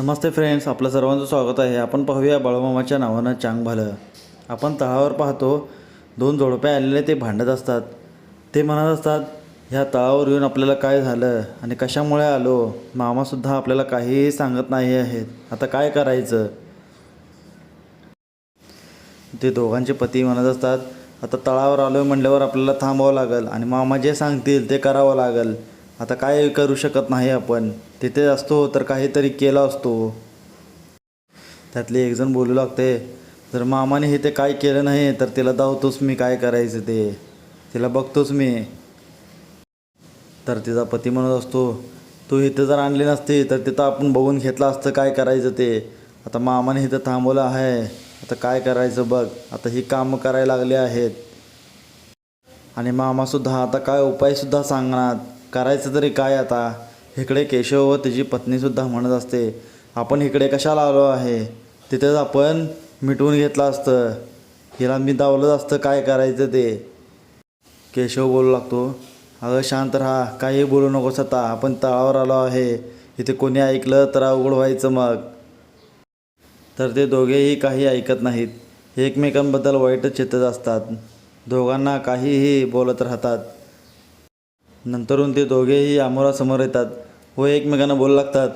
नमस्ते friends आपलं सर्वांचं स्वागत आहे. आपण पाहूया बाळूमामाच्या नावानं चांग भालं. आपण तळावर पाहतो दोन जोडप्या आलेले ते भांडत असतात. ते म्हणत असतात ह्या तळावर येऊन आपल्याला काय झालं? आणि कशामुळे आलो? मामासुद्धा आपल्याला काहीही सांगत नाही आहेत. आता काय करायचं? ते दोघांचे पती म्हणत असतात आता तळावर आलो म्हणल्यावर आपल्याला थांबावं लागेल आणि मामा जे सांगतील ते करावं लागेल. आता काय करू शकत नाही आपण. तिथे असतो तर काहीतरी केला असतो. त्यातले एकजण बोलू लागते जर मामाने हे ते काय केलं नाही तर तिला धावतोच मी काय करायचं ते. तिला बघतोच मी. तर तिचा पती म्हणत असतो तू इथं जर आणली नसती तर तिथं आपण बघून घेतलं असतं काय करायचं ते. आता मामाने इथं थांबवलं आहे. आता काय करायचं बघ. आता ही कामं करायला लागली आहेत. आणि मामासुद्धा आता काय उपायसुद्धा सांगणार. करायचं तरी काय आता? इकडे केशव व त्याची पत्नीसुद्धा म्हणत असते आपण इकडे कशाला आलो आहे? तिथेच आपण मिटवून घेतलं असतं. हिला मी दावलं असतं काय करायचं ते? केशव बोलू लागतो अगं शांत राहा काही बोलू नकोस आता आपण तळावर आलो आहे. इथे कोणी ऐकलं तर अवघड व्हायचं मग. तर ते दोघेही काही ऐकत नाहीत. एकमेकांबद्दल वाईटच चेतत असतात. दोघांना काहीही बोलत राहतात. नंतरून ते दोघेही आमोरासमोर येतात व एकमेकांना बोलू लागतात.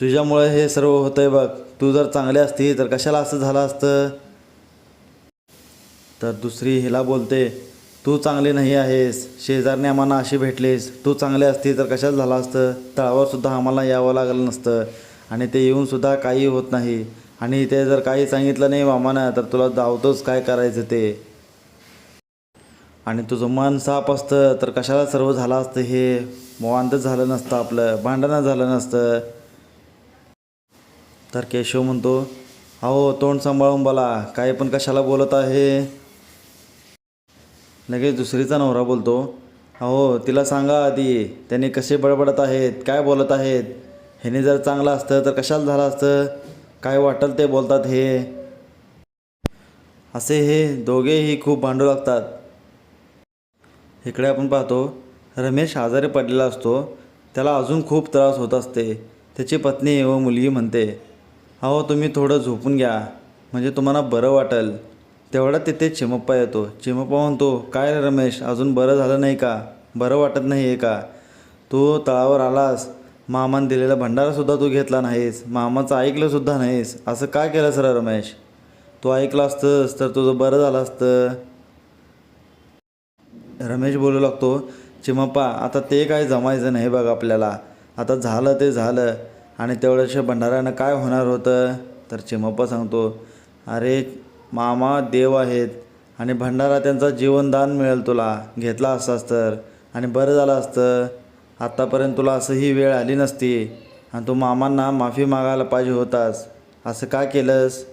तुझ्यामुळे हे सर्व होतंय बघ. तू जर चांगले असती तर कशाला असं झालं असतं? तर दुसरी हिला बोलते तू चांगली नाही आहेस. शेजारने आम्हाला अशी भेटलीस. तू चांगली असती तर कशाला झालं असतं? तळावरसुद्धा आम्हाला यावं लागलं नसतं. आणि ते येऊनसुद्धा काही होत नाही. आणि ते जर काही सांगितलं नाही मामानं तर तुला धावतोच काय करायचं ते. आणि तुझं मन साफ असतं तर कशाला सर्व झालं असतं हे? वांदच झालं नसतं आपलं भांडणं झालं नसतं. तर केशव म्हणतो अहो तोंड सांभाळून बोला काही पण कशाला बोलत आहे? लगेच दुसरीचा नवरा बोलतो अहो तिला सांगा आधी त्याने कसे बडबडत आहेत काय बोलत आहेत? ह्याने जर चांगलं असतं तर कशाला झालं असतं? काय वाटल ते बोलतात हे? असे हे दोघेही खूप भांडू लागतात. इकडे आपण पाहतो रमेश आजारी पडलेला असतो. त्याला अजून खूप त्रास होत असते. त्याची पत्नी व मुलगी म्हणते अहो तुम्ही थोडं झोपून घ्या. म्हणजे तुम्हाला बरं वाटेल. तेवढा तिथे चिमप्पा येतो. चिमप्पा म्हणतो काय रे रमेश अजून बरं झालं नाही का? बरं वाटत नाही आहे का? तू तळावर आलास. मामानं दिलेला भंडारासुद्धा तू घेतला नाहीस. मामाचं ऐकलंसुद्धा नाहीस. असं काय केलं सर रमेश? तू ऐकलं असतंस तर तुझं बरं झालं असतं. रमेश बोलू लागतो चिमप्पा आता ते काय जमायचं नाही बघ आपल्याला. आता झालं ते झालं. आणि तेवढ्याशा भंडाऱ्यानं काय होणार होतं? तर चिमप्पा सांगतो अरे मामा देव आहेत. आणि भंडारा त्यांचा जीवनदान मिळेल तुला. घेतला असतास तर. आणि बरं झालं असतं. आत्तापर्यंत तुला असंही वेळ आली नसती. आणि तू मामांना माफी मागायला पाहिजे होतास. असं का केलंस?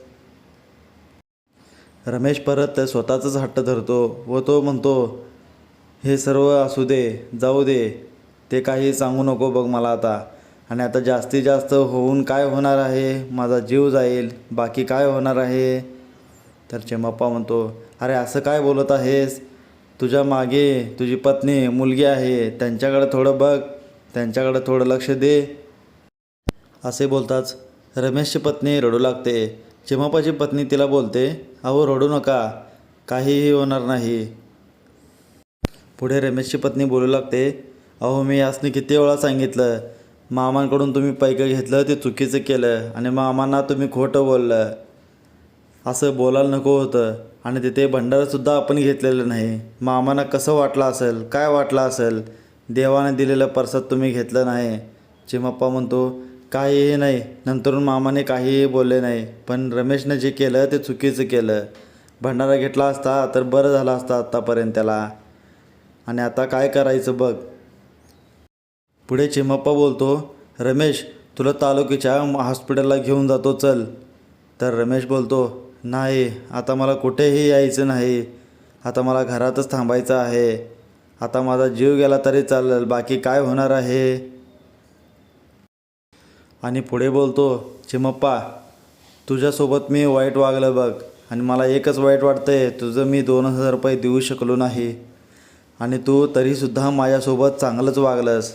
रमेश परत स्वतःचाच हट्ट धरतो व तो म्हणतो हे सर्व असू दे जाऊ दे ते काही सांगू नको बघ मला आता. आणि आता जास्तीत जास्त होऊन काय होणार आहे? माझा जीव जाईल बाकी काय होणार आहे? तर चेमप्पा म्हणतो अरे असं काय बोलत आहेस? तुझ्या मागे तुझी पत्नी मुलगी आहे त्यांच्याकडे थोडं बघ त्यांच्याकडे थोडं लक्ष दे. असे बोलताच रमेशची पत्नी रडू लागते. चिमापाची पत्नी तिला बोलते अहो रडू नका काहीही होणार नाही. पुढे रमेशची पत्नी बोलू लागते अहो मी यासने किती वेळा सांगितलं मामांकडून तुम्ही पैकं घेतलं ते चुकीचं केलं आणि मामांना तुम्ही खोटं बोललं. असं बोलायला नको होतं आणि तिथे भंडारसुद्धा आपण घेतलेलं नाही. मामांना कसं वाटलं असेल काय वाटलं असेल देवाने दिलेलं परसाद तुम्ही घेतलं नाही. चिमप्पा म्हणतो काहीही नाही नंतरून मामाने काहीही बोलले नाही पण रमेशनं जे केलं ते चुकीचं केलं. भंडारा घेतला असता तर बरं झालं असतं आत्तापर्यंत त्याला. आणि आता काय करायचं बघ. पुढे चिमप्पा बोलतो रमेश तुला तालुक्याच्या हॉस्पिटलला घेऊन जातो चल. तर रमेश बोलतो नाही आता मला कुठेही यायचं नाही. आता मला घरातच थांबायचं आहे. आता माझा जीव गेला तरी चालेल बाकी काय होणार आहे? आणि पुढे बोलतो चिमप्पा तुझ्यासोबत मी वाईट वागलं बघ. आणि मला एकच वाईट वाटतंय तुझं मी दोन हजार रुपये देऊ शकलो नाही. आणि तू तरीसुद्धा माझ्यासोबत चांगलंच वागलंस.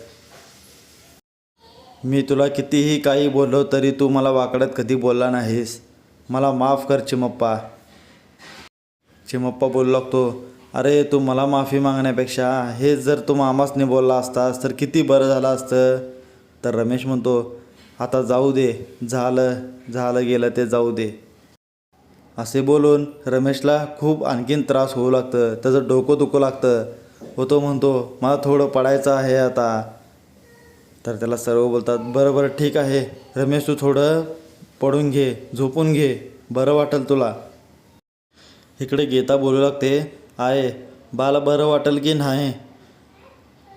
मी तुला कितीही काही बोललो तरी तू मला वाकडत कधी बोलला नाहीस. मला माफ कर चिमप्पा. चिमप्पा बोलू लागतो अरे तू मला माफी मागण्यापेक्षा हे जर तू मामासने बोलला असतास तर किती बरं झालं असतं. तर रमेश म्हणतो आता जाऊ दे झालं झालं गेलं ते जाऊ दे. असे बोलून रमेशला खूप आणखीन त्रास होऊ लागतं त्याचं डोकं दुखू लागतं. व तो म्हणतो मला थोडं पडायचं आहे आता. तर त्याला सर्व बोलतात बरं बरं ठीक आहे. रमेश तू थोडं पडून घे झोपून घे. बरं वाटेल तुला. इकडे गीता बोलू लागते आहे बाला बरं वाटेल की नाही?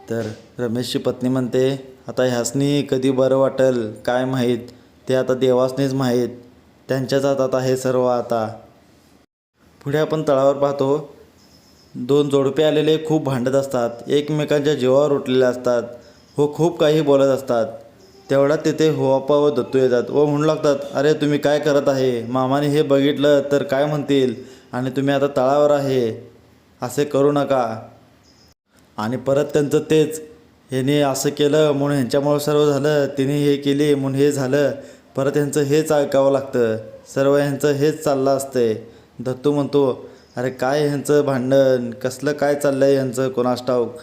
तर रमेशची पत्नी म्हणते आता ह्यासनी कधी बरं वाटेल काय माहीत? ते आता देवासनीच माहीत. त्यांच्याच हातात आहे सर्व आता. पुढे आपण तळावर पाहतो दोन जोडपे आलेले खूप भांडत असतात. एकमेकांच्या जीवावर उठलेले असतात. हो खूप काही बोलत असतात. तेवढ्यात तिथे होआपा व दत्तू येतात. व म्हणू लागतात अरे तुम्ही काय करत आहे? मामाने हे बघितलं तर काय म्हणतील? आणि तुम्ही आता तळावर आहे. असे करू नका. आणि परत त्यांचं तेच ह्याने असं केलं म्हणून ह्यांच्यामुळं सर्व झालं. तिने हे केले म्हणून हे झालं. परत ह्यांचं हेच ऐकावं लागतं. सर्व ह्यांचं हेच चाललं असतं दत्तू म्हणतो अरे काय ह्यांचं भांडण? कसलं काय चाललं आहे ह्यांचं कोणास ठाऊक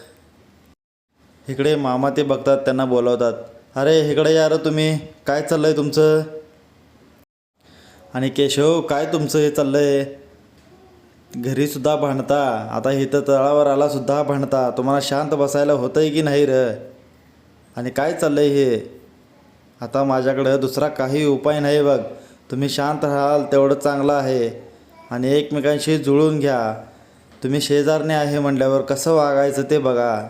इकडे मामा ते बघतात त्यांना बोलवतात. अरे इकडे यार तुम्ही काय चाललं आहे तुमचं? आणि केशव काय तुमचं हे चाललं आहे घरीसुद्धा भांडता आता इथं तळावर आलासुद्धा भांडता तुम्हाला शांत बसायला होतं आहे की नाही र? आणि काय चाललं आहे हे? आता माझ्याकडं दुसरा काही उपाय नाही बघ. तुम्ही शांत राहाल तेवढं चांगलं आहे. आणि एकमेकांशी जुळून घ्या. तुम्ही शेजारने आहे म्हटल्यावर कसं वागायचं ते बघा.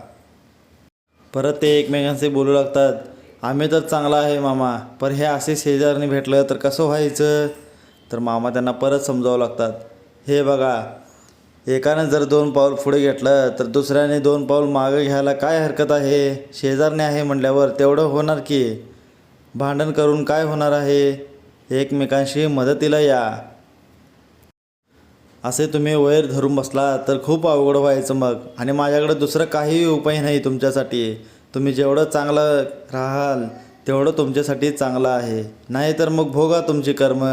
परत ते एकमेकांशी बोलू लागतात. आम्ही तर चांगला आहे मामा पर हे असे शेजारने भेटलं तर कसं व्हायचं? तर मामा त्यांना परत समजावं लागतात. हे बघा एकानं जर दोन पाऊल पुढे घेतलं तर दुसऱ्याने दोन पाऊल मागं घ्यायला काय हरकत आहे? शेजारने आहे म्हटल्यावर तेवढं होणार की? भांडण करून काय होणार आहे? एकमेकांशी मदतीला या. असे तुम्ही वैर धरून बसला तर खूप अवघड व्हायचं मग. आणि माझ्याकडे दुसरं काहीही उपाय नाही तुमच्यासाठी. तुम्ही जेवढं चांगलं राहाल तेवढं तुमच्यासाठी चांगलं आहे. नाही तर मग भोगा तुमची कर्म.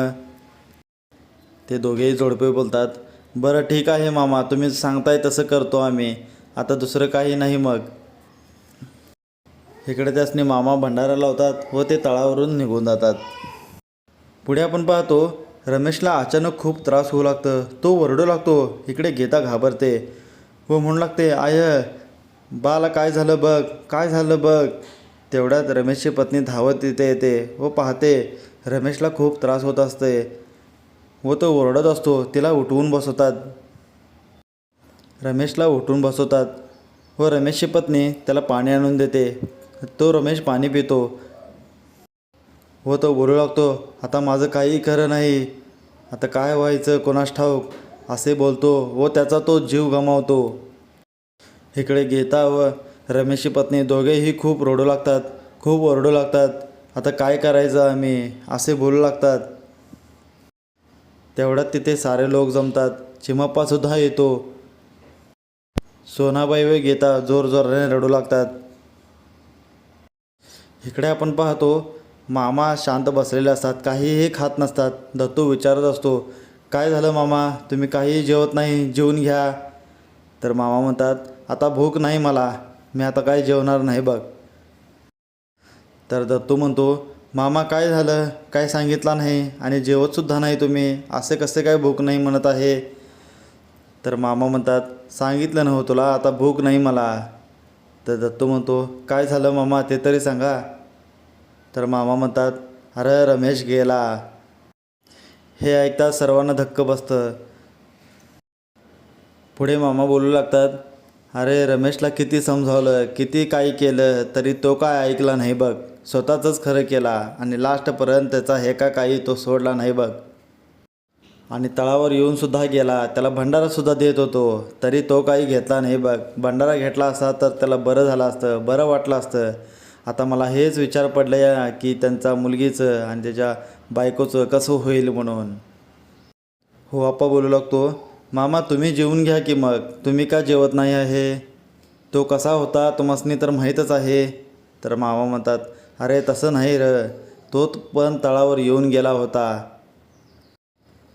ते दोघेही जोडपे बोलतात बरं ठीक आहे मामा तुम्ही सांगताय तसं करतो आम्ही. आता दुसरं काही नाही मग. इकडे त्यासनी मामा भंडारा लावतात व ते तळावरून निघून जातात. पुढे आपण पाहतो रमेशला अचानक खूप त्रास होऊ लागतं. तो ओरडू लागतो इकडे गीता घाबरते. व म्हणू लागते आय बाला काय झालं बघ काय झालं बघ. तेवढ्यात रमेशची पत्नी धावत तिथे येते व पाहते रमेशला खूप त्रास होत असते. व तो ओरडत असतो तिला उठवून बसवतात. रमेशला उठवून बसवतात. व रमेशची पत्नी त्याला पाणी आणून देते. तो रमेश पाणी पितो. व तो बोलू लागतो आता माझं काही खरं नाही. आता काय व्हायचं कोणास ठाऊक? असे बोलतो व त्याचा तो जीव गमावतो. इकडे गीता व रमेशची पत्नी दोघेही खूप रडू लागतात खूप ओरडू लागतात. आता काय करायचं आम्ही? असे बोलू लागतात. तेवढ्यात तिथे सारे लोक जमतात. चिमप्पासुद्धा येतो. सोनाबाई व गीता जोर जोराने रडू लागतात. इकडे आपण पाहतो मामा शांत बसलेले असतात काहीही खात नसतात. दत्तू विचारत असतो काय झालं मामा? तुम्ही काहीही जेवत नाही जेवून घ्या. तर मामा म्हणतात आता भूक नाही मला मी आता काय जेवणार नाही बघ. तर दत्तू म्हणतो मामा काय झालं? काय सांगितलं नाही? आणि जेवतसुद्धा नाही तुम्ही असे कसे काय भूक नाही म्हणत आहे? तर मामा म्हणतात सांगितलं नव्हतं तुला आता भूक नाही मला. तर दत्तू म्हणतो काय झालं मामा ते तरी सांगा. तर मामा म्हणतात अरे रमेश गेला. हे ऐकता सर्वांना धक्क बसतं. पुढे मामा बोलू लागतात अरे रमेशला किती समजावलं किती काही केलं तरी तो काय ऐकला नाही बघ. स्वतःचंच खरं केला आणि लास्टपर्यंत त्याचा हे का काही तो सोडला नाही बघ. आणि तळावर येऊन सुद्धा गेला त्याला भंडारासुद्धा देत होतो तरी तो काही घेतला नाही बघ. भंडारा घेतला असता तर त्याला बरं झालं असतं बरं वाटलं असतं. आता मला हेच विचार पडले या की त्यांचा मुलगीचं आणि त्याच्या बायकोचं कसं होईल म्हणून. हो आप्पा बोलू लागतो मामा तुम्ही जेवून घ्या की मग. तुम्ही का जेवत नाही आहे? तो कसा होता तुम्हासनी तर माहीतच आहे. तर मामा म्हणतात अरे तसं नाही र. तो पण तळावर येऊन गेला होता.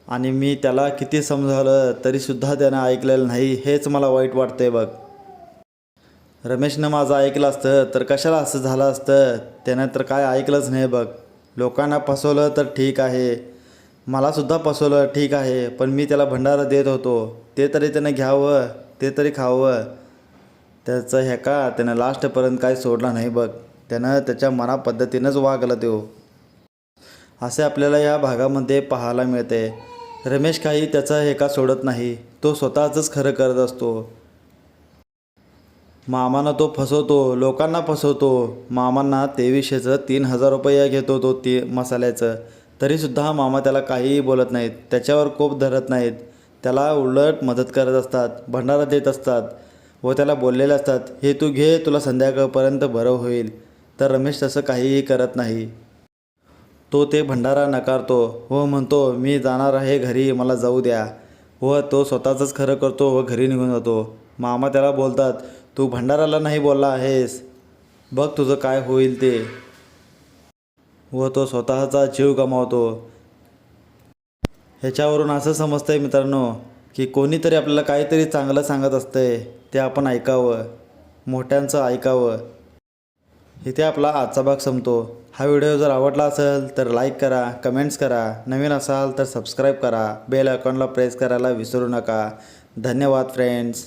आणि मी त्याला किती समजावलं तरीसुद्धा त्यानं ऐकलेलं नाही. हेच मला वाईट वाटते बघ. रमेशनं माझं ऐकलं असतं तर कशाला असं झालं असतं? त्यानं तर काय ऐकलंच नाही बघ. लोकांना फसवलं तर ठीक आहे. मलासुद्धा फसवलं ठीक आहे पण मी त्याला भंडारा देत होतो. ते तरी त्यानं घ्यावं ते तरी खावं. त्याचं हे का? त्यानं लास्टपर्यंत काही सोडला नाही बघ. त्यानं त्याच्या मना पद्धतीनंच वागलं तो. असे आपल्याला या भागामध्ये पाहायला मिळते. रमेश काही त्याचा हे का सोडत नाही? तो स्वतःचंच खरं करत असतो. मामानं तो फसवतो लोकांना फसवतो. मामांना तेवीसशेचं तीन हजार रुपये घेतो तो ती मसाल्याचं. तरीसुद्धा मामा त्याला काहीही बोलत नाहीत. त्याच्यावर कोप धरत नाहीत. त्याला उलट मदत करत असतात भंडारा देत असतात व त्याला बोललेले असतात हे तू घे तुला संध्याकाळपर्यंत बरं होईल. तर रमेश तसं काहीही करत नाही. तो ते भंडारा नकारतो. व म्हणतो मी जाणार आहे घरी मला जाऊ द्या. व तो स्वतःचंच खरं करतो व घरी निघून जातो. मामा त्याला बोलतात तू भंडाराला नाही बोलला आहेस? बघ तुझं काय होईल ते. व तो स्वतःचा जीव गमावतो. ह्याच्यावरून असं समजतं आहे मित्रांनो की कोणीतरी आपल्याला काहीतरी चांगलं सांगत असतंय ते आपण ऐकावं मोठ्यांचं ऐकावं. इथे आपला आजचा भाग संपतो. हा व्हिडिओ जर आवडला असेल तर लाईक करा कमेंट्स करा. नवीन असाल तर सबस्क्राईब करा. बेल आयकॉनला प्रेस करायला विसरू नका. धन्यवाद फ्रेंड्स.